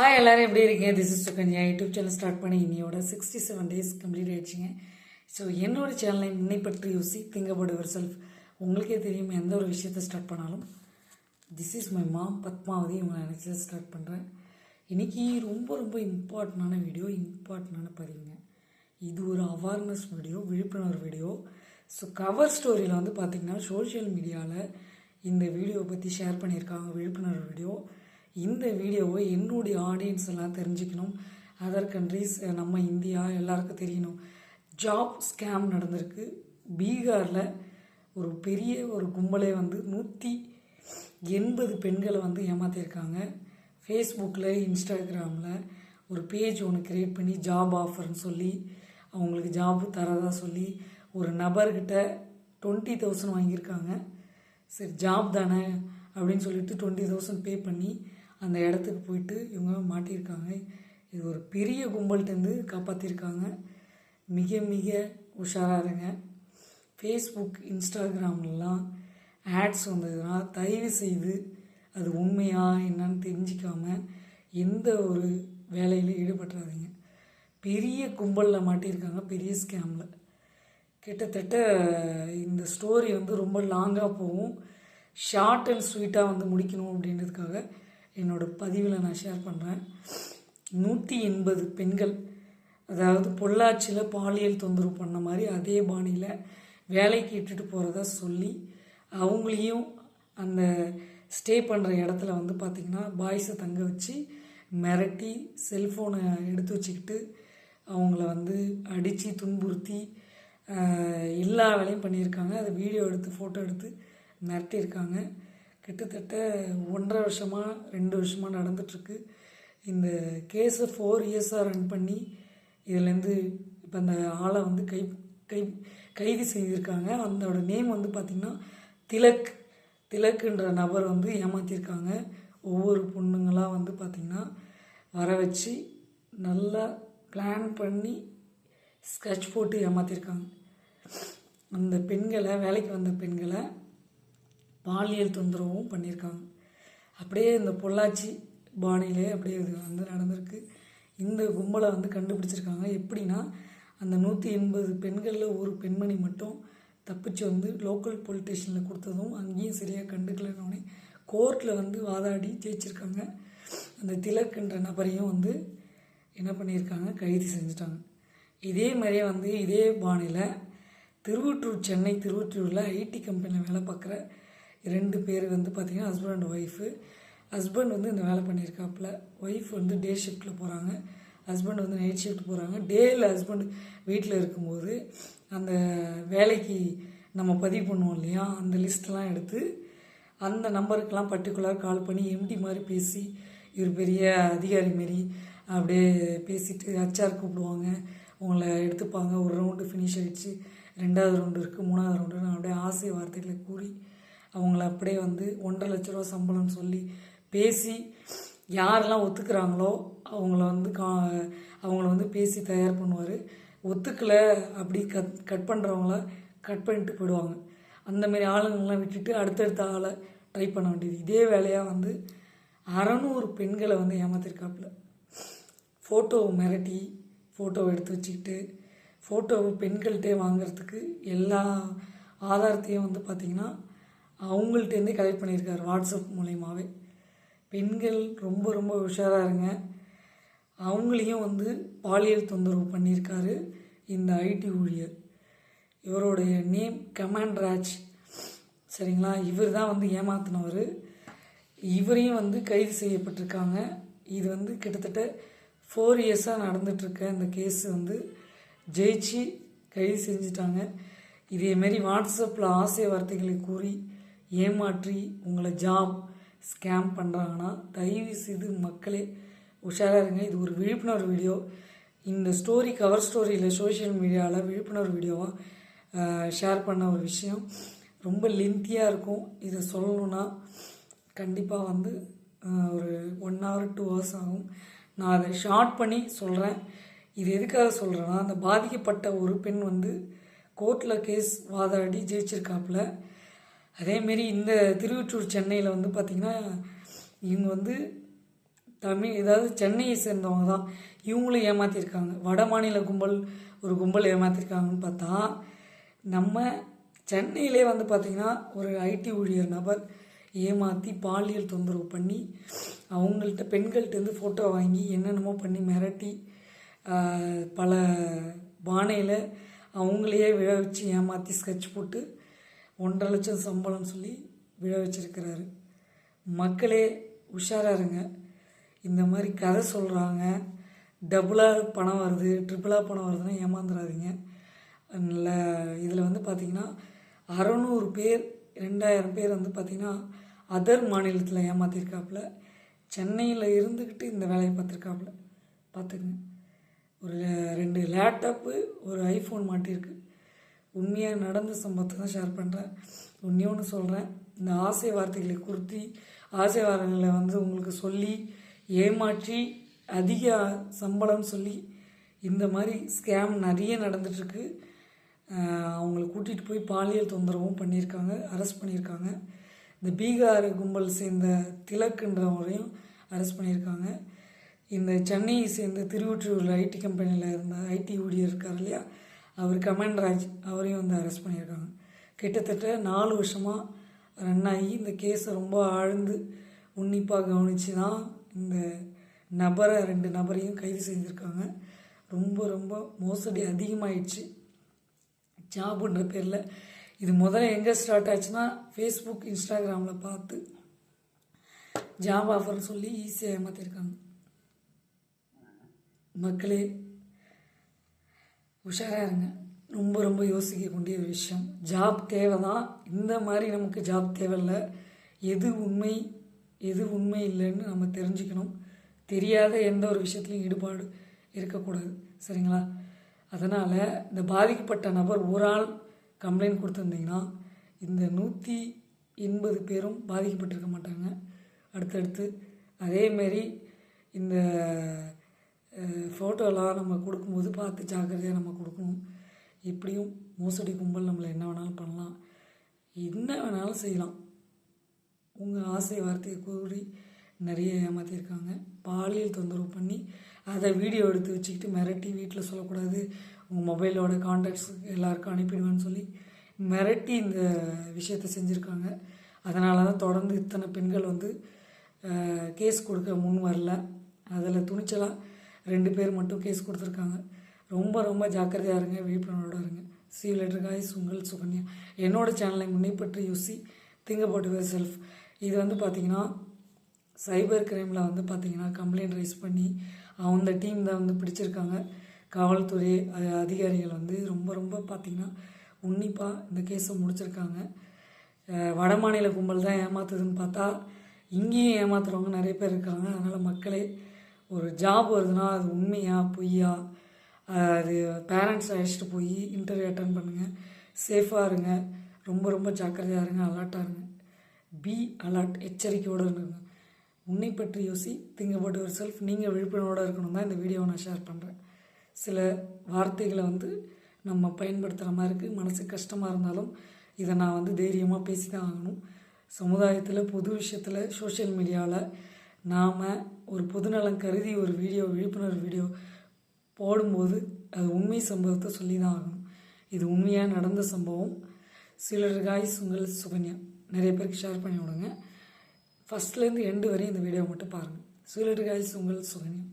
Hi எல்லோரும் எப்படி இருக்கீங்க? This is Sukanya. YouTube channel start பண்ணி இன்னையோட சிக்ஸ்டி செவன் டேஸ் கம்ப்ளீட் ஆயிடுச்சுங்க. ஸோ என்னோட சேனலை என்னை பற்றி யோசி திங்க் அபவுட் யுவர் செல்ஃப் உங்களுக்கே தெரியும் எந்த ஒரு விஷயத்தை ஸ்டார்ட் பண்ணாலும் this is my mom Padmavathi உங்களை நினச்சி ஸ்டார்ட் பண்ணுறேன் இன்றைக்கி ரொம்ப ரொம்ப இம்பார்ட்டண்டான வீடியோ இம்பார்ட்டண்டான பதிவுங்க. இது ஒரு அவேர்னஸ் வீடியோ விழிப்புணர்வு வீடியோ ஸோ கவர் ஸ்டோரியில் வந்து பார்த்திங்கன்னா சோஷியல் மீடியாவில் இந்த வீடியோவை பற்றி ஷேர் பண்ணியிருக்காங்க விழிப்புணர்வு வீடியோ இந்த வீடியோவை என்னுடைய ஆடியன்ஸ் எல்லாம் தெரிஞ்சுக்கணும். அதர் கண்ட்ரீஸ் நம்ம இந்தியா எல்லாருக்கும் தெரியணும். ஜாப் ஸ்கேம் நடந்திருக்கு. பீகாரில் ஒரு பெரிய ஒரு கும்பலே வந்து நூற்றி எண்பது பெண்களை வந்து ஏமாற்றிருக்காங்க ஃபேஸ்புக்கில் இன்ஸ்டாகிராமில் ஒரு பேஜ் ஒன்று க்ரியேட் பண்ணி ஜாப் ஆஃபர்னு சொல்லி அவங்களுக்கு ஜாப் தரதா சொல்லி ஒரு நபர்கிட்ட டுவெண்ட்டி தௌசண்ட் வாங்கியிருக்காங்க. சரி ஜாப் தானே அப்படின்னு சொல்லிட்டு டுவெண்ட்டி தௌசண்ட் பே பண்ணி அந்த இடத்துக்கு போயிட்டு இவங்க மாட்டியிருக்காங்க. இது ஒரு பெரிய கும்பல்கிட்டேருந்து காப்பாற்றிருக்காங்க மிக மிக உஷாராக இருங்க. ஃபேஸ்புக் இன்ஸ்டாகிராம்லாம் ஆட்ஸ் வந்ததுன்னா தயவு செய்து அது உண்மையா என்னன்னு தெரிஞ்சிக்காமல் எந்த ஒரு வேலையிலும் ஈடுபட்டுறாதீங்க. பெரிய கும்பலில் மாட்டியிருக்காங்க பெரிய ஸ்கேமில் கிட்டத்தட்ட இந்த ஸ்டோரி வந்து ரொம்ப லாங்காக போகும். ஷார்ட் அண்ட் ஸ்வீட்டாக வந்து முடிக்கணும் அப்படின்றதுக்காக என்னோடய பதிவில் நான் ஷேர் பண்ணுறேன் நூற்றி எண்பது பெண்கள் அதாவது பொள்ளாச்சியில் பாலியல் தொந்தரவு பண்ண மாதிரி அதே பாணியில் வேலைக்கு இட்டுட்டு போகிறதா சொல்லி அவங்களையும் அந்த ஸ்டே பண்ணுற இடத்துல வந்து பார்த்திங்கன்னா பாய்ஸை தங்க வச்சு மிரட்டி செல்ஃபோனை எடுத்து வச்சுக்கிட்டு அவங்கள வந்து அடித்து துன்புறுத்தி எல்லா வேலையும் பண்ணியிருக்காங்க. அதை வீடியோ எடுத்து ஃபோட்டோ எடுத்து மிரட்டியிருக்காங்க. கிட்டத்தட்ட ஒன்றரை வருஷமாக ரெண்டு வருஷமாக நடந்துட்டுருக்கு. இந்த கேஸை ஃபோர் இயர்ஸாக ரன் பண்ணி இதுலேருந்து இப்போ அந்த ஆளை வந்து கை கை கைது செய்திருக்காங்க. அதோட நேம் வந்து பார்த்திங்கன்னா திலக். திலக்குன்ற நபர் வந்து ஏமாற்றிருக்காங்க ஒவ்வொரு பொண்ணுங்களாக வந்து பார்த்திங்கன்னா வர வச்சு நல்லா பிளான் பண்ணி ஸ்கெட்ச் போட்டு ஏமாற்றிருக்காங்க அந்த பெண்களை வேலைக்கு வந்த பெண்களை பாலியல் தொந்தரவும் பண்ணியிருக்காங்க அப்படியே இந்த பொள்ளாச்சி பாணியிலே அப்படியே இது வந்து நடந்திருக்கு. இந்த கும்பலை வந்து கண்டுபிடிச்சிருக்காங்க. எப்படின்னா அந்த நூற்றி எண்பது பெண்களில் ஒரு பெண்மணி மட்டும் தப்பிச்சு வந்து லோக்கல் போலீஸ் ஸ்டேஷனில் கொடுத்ததும் அங்கேயும் சரியாக கண்டுக்கலன்னொடனே கோர்ட்டில் வந்து வாதாடி ஜெயிச்சிருக்காங்க. அந்த திலக்குன்ற நபரையும் வந்து என்ன பண்ணியிருக்காங்க? கைது செஞ்சுட்டாங்க. இதே மாதிரியே வந்து இதே பாணியில் திருவொற்றூர் சென்னை திருவொற்றூரில் ஐடி கம்பெனியில் வேலை பார்க்குற ரெண்டு பேர் வந்து பார்த்திங்கன்னா ஹஸ்பண்ட் அண்ட் ஒய்ஃபு ஹஸ்பண்ட் வந்து இந்த வேலை பண்ணியிருக்காப்புல ஒய்ஃப் வந்து டே ஷிஃப்ட்டில் போகிறாங்க ஹஸ்பண்ட் வந்து நைட் ஷிஃப்ட் போகிறாங்க டேயில் ஹஸ்பண்ட் வீட்டில் இருக்கும்போது அந்த வேலைக்கு நம்ம பதிவு பண்ணுவோம் இல்லையா? அந்த லிஸ்ட்லாம் எடுத்து அந்த நம்பருக்கெலாம் பர்டிகுலர் கால் பண்ணி எம்டி மாதிரி பேசி இவர் பெரிய அதிகாரி மாரி அப்படியே பேசிட்டு ஹச்ஆர் கூப்பிடுவாங்க. உங்களை எடுத்துப்பாங்க. ஒரு ரவுண்டு ஃபினிஷ் ஆகிடுச்சு ரெண்டாவது ரவுண்டு இருக்குது மூணாவது ரவுண்டுன்னு அப்படியே ஆசை வார்த்தைகளை கூறி அவங்கள அப்படியே வந்து ஒன்றரை லட்ச ரூபா சம்பளம்னு சொல்லி பேசி யாரெல்லாம் ஒத்துக்கிறாங்களோ அவங்கள வந்து கா அவங்கள வந்து பேசி தயார் பண்ணுவார். ஒத்துக்கலை அப்படி கட் கட் பண்ணுறவங்கள கட் பண்ணிட்டு போயிடுவாங்க. அந்தமாரி ஆளுங்கள்லாம் விட்டுட்டு அடுத்தடுத்த ஆளை ட்ரை பண்ண வேண்டியது. இதே வேலையாக வந்து அறநூறு பெண்களை வந்து ஏமாத்திருக்காப்புல. ஃபோட்டோவை மிரட்டி ஃபோட்டோவை எடுத்து வச்சுக்கிட்டு ஃபோட்டோவை பெண்கள்கிட்டே வாங்கிறதுக்கு எல்லா ஆதாரத்தையும் வந்து பார்த்திங்கன்னா அவங்கள்ட்டேருந்தே கலெக்ட் பண்ணியிருக்காரு வாட்ஸ்அப் மூலயமாவே. பெண்கள் ரொம்ப ரொம்ப உஷாராக இருங்க. அவங்களையும் வந்து பாலியல் தொந்தரவு பண்ணியிருக்காரு இந்த ஐடி ஊழியர். இவருடைய நேம் கமாண்ட் ராஜ் சரிங்களா? இவர் தான் வந்து ஏமாத்தினவர். இவரையும் வந்து கைது செய்யப்பட்டிருக்காங்க. இது வந்து கிட்டத்தட்ட ஃபோர் இயர்ஸாக நடந்துகிட்ருக்க இந்த கேஸ் வந்து. ஜெயிச்சு கைது செஞ்சுட்டாங்க. இதேமாரி வாட்ஸ்அப்பில் ஆசை வார்த்தைகளை கூறி ஏமாற்றி உங்களை ஜாப் ஸ்கேம் பண்ணுறாங்கன்னா தயவு செய்து மக்களே உஷாராக இருங்க. இது ஒரு விழிப்புணர்வு வீடியோ. இந்த ஸ்டோரி கவர் ஸ்டோரியில் சோஷியல் மீடியாவில் விழிப்புணர்வு வீடியோவாக ஷேர் பண்ண ஒரு விஷயம். ரொம்ப லென்த்தியாக இருக்கும். இதை சொல்லணுன்னா கண்டிப்பாக வந்து ஒரு ஒன் ஹவர் டூ ஹவர்ஸ் ஆகும். நான் அதை ஷார்ட் பண்ணி சொல்கிறேன் இது எதுக்காக சொல்கிறேன்னா அந்த பாதிக்கப்பட்ட ஒரு பெண் வந்து கோர்ட்டில் கேஸ் வாதாடி ஜெயிச்சிருக்காப்புல. அதேமாரி இந்த திருவொற்றூர் சென்னையில் வந்து பார்த்திங்கன்னா இவங்க வந்து தமிழ் ஏதாவது சென்னையை சேர்ந்தவங்க தான். இவங்களும் ஏமாற்றிருக்காங்க வட மாநில கும்பல் ஒரு கும்பல் ஏமாற்றிருக்காங்கன்னு பார்த்தா நம்ம சென்னையிலே வந்து பார்த்திங்கன்னா ஒரு ஐடி ஊழியர் நபர் ஏமாற்றி பாலியல் தொந்தரவு பண்ணி அவங்கள்ட்ட பெண்கள்கிட்டருந்து ஃபோட்டோ வாங்கி என்னென்னமோ பண்ணி மிரட்டி பல பானையில் அவங்களையே விழ வச்சு ஏமாற்றி ஸ்கெட்ச் போட்டு ஒன்றரை லட்சம் சம்பளம் சொல்லி விழ வச்சிருக்கிறாரு. மக்களே உஷாராக இருங்க. இந்த மாதிரி கதை சொல்கிறாங்க டபுளாக பணம் வருது ட்ரிபிளாக பணம் வருதுன்னா ஏமாந்துடாதீங்க அதில் இதில் வந்து பார்த்திங்கன்னா அறநூறு பேர் ரெண்டாயிரம் பேர் வந்து பார்த்திங்கன்னா அதர் மாநிலத்தில் ஏமாற்றிருக்காப்புல சென்னையில் இருந்துக்கிட்டு இந்த வேலையை பார்த்துருக்காப்புல. பார்த்துக்குங்க. ஒரு ரெண்டு லேப்டாப்பு ஒரு ஐஃபோன் மாட்டியிருக்கு. உண்மையாக நடந்த சம்பவத்தை தான் ஷேர் பண்ணுறேன் ஒன்றே ஒன்று சொல்கிறேன் இந்த ஆசை வார்த்தைகளை குறித்து ஆசை வார்த்தைகளை வந்து உங்களுக்கு சொல்லி ஏமாற்றி அதிக சம்பளம் சொல்லி இந்த மாதிரி ஸ்கேம் நிறைய நடந்துட்டுருக்கு. அவங்கள கூட்டிகிட்டு போய் பாலியல் தொந்தரவும் பண்ணியிருக்காங்க அரெஸ்ட் பண்ணியிருக்காங்க. இந்த பீகார் கும்பல் சேர்ந்த திலக்குன்றவரையும் அரெஸ்ட் பண்ணியிருக்காங்க. இந்த சென்னையை சேர்ந்த திருவொற்றியூரில் ஐடி கம்பெனியில் இருந்த ஐடி ஊழியர் இருக்கார் இல்லையா? அவர் கமன்ராஜ் அவரையும் வந்து அரெஸ்ட் பண்ணியிருக்காங்க. கிட்டத்தட்ட நாலு வருஷமாக ரன் ஆகி இந்த கேஸை ரொம்ப ஆழ்ந்து உன்னிப்பாக கவனித்து தான் இந்த நபரை ரெண்டு நபரையும் கைது செஞ்சுருக்காங்க. ரொம்ப ரொம்ப மோசடி அதிகமாகிடுச்சு ஜாபுன்ற பேரில். இது முதல்ல எங்கே ஸ்டார்ட் ஆச்சுன்னா ஃபேஸ்புக் இன்ஸ்டாகிராமில் பார்த்து ஜாப் ஆஃபர்னு சொல்லி ஈஸியாக ஏமாற்றிருக்காங்க மக்களே உஷாராக இருங்க. ரொம்ப ரொம்ப யோசிக்கக்கூடிய ஒரு விஷயம். ஜாப் தேவை தான் இந்த மாதிரி நமக்கு ஜாப் தேவையில்ல. எது உண்மை எது உண்மை இல்லைன்னு நம்ம தெரிஞ்சுக்கணும். தெரியாத எந்த ஒரு விஷயத்துலையும் ஈடுபாடு இருக்கக்கூடாது. சரிங்களா? அதனால் இந்த பாதிக்கப்பட்ட நபர் ஒரு ஆள் கம்ப்ளைண்ட் கொடுத்துருந்தீங்கன்னா இந்த நூற்றி எண்பது பேரும் பாதிக்கப்பட்டிருக்க மாட்டாங்க. அடுத்தடுத்து அதேமாரி இந்த ஃபோட்டோலாம் நம்ம கொடுக்கும்போது பார்த்து ஜாக்கிரதையாக நம்ம கொடுக்கணும். எப்படியும் மோசடி கும்பல் நம்மளை என்ன வேணாலும் பண்ணலாம். என்ன வேணாலும் செய்யலாம். உங்கள் ஆசை வார்த்தையை கூறி நிறைய ஏமாற்றிருக்காங்க பாலியல் தொந்தரவு பண்ணி அதை வீடியோ எடுத்து வச்சுக்கிட்டு மிரட்டி வீட்டில் சொல்லக்கூடாது. உங்கள் மொபைலோட கான்டாக்ட்ஸ் எல்லாருக்கும் அனுப்பிடுவேன்னு சொல்லி மிரட்டி இந்த விஷயத்தை செஞ்சுருக்காங்க. அதனால தான் தொடர்ந்து இத்தனை பெண்கள் வந்து கேஸ் கொடுக்க முன் வரல. அதில் துணிச்சலாக ரெண்டு பேர் மட்டும் கேஸ் கொடுத்துருக்காங்க. ரொம்ப ரொம்ப ஜாக்கிரதையாக இருங்க விழிப்புணர்வோடு இருங்க. சி லெட்டர் காய்ஸ் உங்கள் சுகன்யா. என்னோடய சேனலை முன்னேற்றி you see think about yourself இது வந்து பார்த்திங்கன்னா சைபர் கிரைமில் வந்து பார்த்திங்கன்னா கம்ப்ளைண்ட் ரைஸ் பண்ணி அந்த டீம் தான் வந்து பிடிச்சிருக்காங்க. காவல்துறை அதிகாரிகள் வந்து ரொம்ப ரொம்ப பார்த்திங்கன்னா உன்னிப்பாக இந்த கேஸை முடிச்சிருக்காங்க. வடமாநில வட மாநில கும்பல் தான் ஏமாத்துதுன்னு பார்த்தா இங்கேயும் ஏமாத்துறவங்க நிறைய பேர் இருக்காங்க. அதனால் மக்களே ஒரு ஜாப் வருதுன்னா அது உண்மையா பொய்யா? அது பேரண்ட்ஸ் அழைச்சிட்டு போய் இன்டர்வியூ அட்டன் பண்ணுங்கள் சேஃபாக இருங்க. ரொம்ப ரொம்ப ஜாக்கிரதையாக இருங்க. அலர்ட்டாக இருங்க. பி அலர்ட் எச்சரிக்கையோடு இருங்க. உன்னை பற்றி யோசி திங்க் அபவுட் செல்ஃப் நீங்கள் விழிப்புணர்வோடு இருக்கணும். தான் இந்த வீடியோவை நான் ஷேர் பண்ணுறேன் சில வார்த்தைகளை வந்து நம்ம பயன்படுத்துகிற மாதிரி இருக்குது மனசு கஷ்டமாக இருந்தாலும் இதை நான் வந்து தைரியமாக பேசி தான் ஆகணும். சமுதாயத்தில் பொது விஷயத்தில் சோஷியல் மீடியாவில் நாம் ஒரு பொதுநலம் கருதி ஒரு வீடியோ விழிப்புணர்வு வீடியோ போடும்போது அது உண்மை சம்பவத்தை சொல்லி தான் ஆகணும். இது உண்மையாக நடந்த சம்பவம்? சிலர் காய்ஸ் உங்கள் சுகன்யா. நிறைய பேருக்கு ஷேர் பண்ணி விடுங்க. ஃபஸ்ட்லேருந்து எண்டு வரையும் இந்த வீடியோ மட்டும் பாருங்கள் சிலர் காய்ஸ் உங்கள் சுகன்யா.